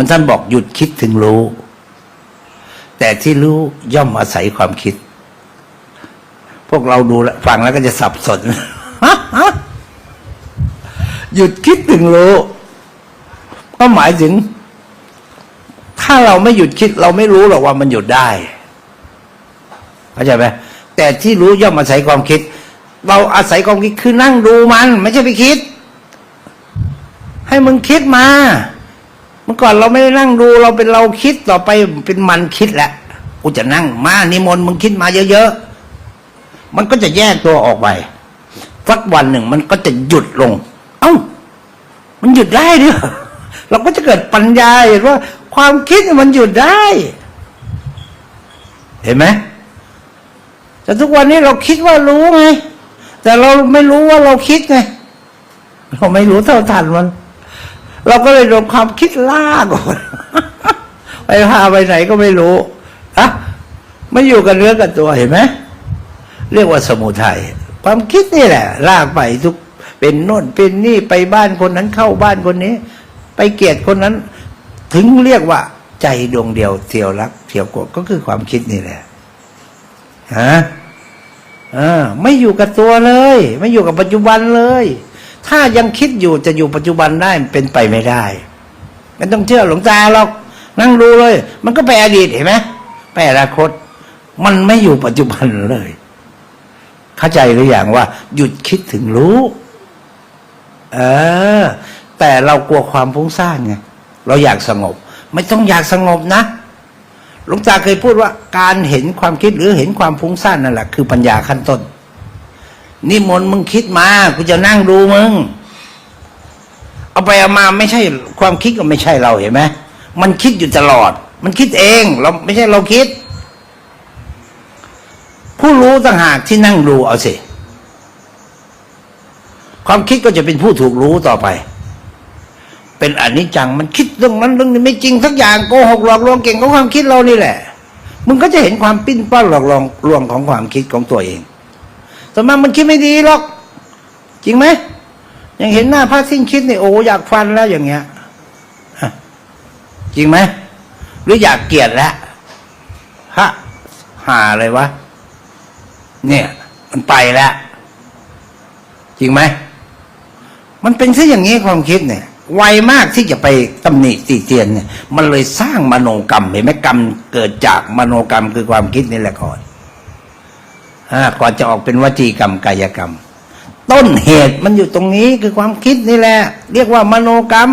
มือนท่านบอกหยุดคิดถึงรู้ แต่ที่รู้ย่อมอาศัยความคิด พวกเราดูแล้วฟังแล้วก็จะสับสนหยุดคิดถึงรู้ก็หมายถึง ถ้าเราไม่หยุดคิด เราไม่รู้หรอกว่ามันหยุดได้เข้าใจไหมแต่ที่รู้ย่อมอาศัยความคิด เราอาศัยความคิดคือนั่งดูมัน ไม่ใช่ไปคิด ให้มึงคิดมา มื่อก่อนเราไม่ได้นั่งดูเราเป็นเราคิดต่อไปเป็นมันคิดแหละกูจะนั่งมานิมนต์มึงคิดมาเยอะๆมันก็จะแยกตัวออกไปสักวันหนึ่งมันก็จะหยุดลง เอ้า มันหยุดได้เนี่ยเราก็จะเกิดปัญญาเห็นว่า ความคิดมันหยุดได้ เห็นไหมแต่ทุกวันนี้เราคิดว่ารู้ไง แต่เราไม่รู้ว่าเราคิดไง เราไม่รู้เท่าทันมัน เราก็เลยโดนความคิดลากออกไปพาไปไหนก็ไม่รู้อะไม่อยู่กับเนื้อกับตัวเห็นไหมเรียกว่าสมุทัยความคิดนี่แหละลากไปทุกเป็นโน่นเป็นนี่ไปบ้านคนนั้นเข้าบ้านคนนี้ ไปเกลียดคนนั้น ถึงเรียกว่า ใจดวงเดียวเที่ยวรักเที่ยวโกรธก็คือความคิดนี่แหละฮะอ่าไม่อยู่กับตัวเลย ไม่อยู่กับปัจจุบันเลย ถ้ายังคิดอยู่จะอยู่ปัจจุบันได้มันเป็นไปไม่ได้ไม่ต้องเชื่อหลวงตาหรอกนั่งดูเลย มันก็ไปอดีตเห็นไหมไปอนาคต มันไม่อยู่ปัจจุบันเลย เข้าใจหรืออย่างว่า หยุดคิดถึงรู้ เออ แต่เรากลัวความฟุ้งซ่านไงเราอยากสงบ ไม่ต้องอยากสงบนะหลวงตาเคยพูดว่า การเห็นความคิดหรือเห็นความฟุ้งซ่านนั่นแหละคือปัญญาขั้นต้น นิมนต์มึงคิดมากูจะนั่งดูมึง เอาไปเอามาไม่ใช่ความคิดก็ไม่ใช่เราเห็นไหมมันคิดอยู่ตลอด มันคิดเองเราไม่ใช่เราคิด ผู้รู้ต่างหากที่นั่งดูเอาสิความคิดก็จะเป็นผู้ถูกรู้ต่อไป เป็นอนิจจังมันคิดเรื่องนั้นเรื่องนี้ไม่จริงสักอย่างโกหกหลอกลวงเก่งของความคิดเรานี่แหละ มึงก็จะเห็นความปิ้นป้อนหลอกลวงลวงของความคิดของตัวเอง ส่วนมากมันคิดไม่ดีหรอก จริงไหมยังเห็นหน้าพระสิ้นคิดนี่โอ้อยากฟันแล้วอย่างเงี้ยจริงไหมหรืออยากเกลียดแล้วฮะหาอะไรวะเนี่ย มันไปแล้วจริงไหมมันเป็นซะอย่างนี้ความคิดเนี่ยไวมากที่จะไปตำหนิติเตียนเนี่ย มันเลยสร้างมโนกรรมเห็นไหมกรรมเกิดจากมโนกรรมคือความคิดนี่แหละก่อน ก่อนจะออกเป็นวจีกรรมกายกรรม ต้นเหตุมันอยู่ตรงนี้คือความคิดนี่แหละ เรียกว่ามโนกรรม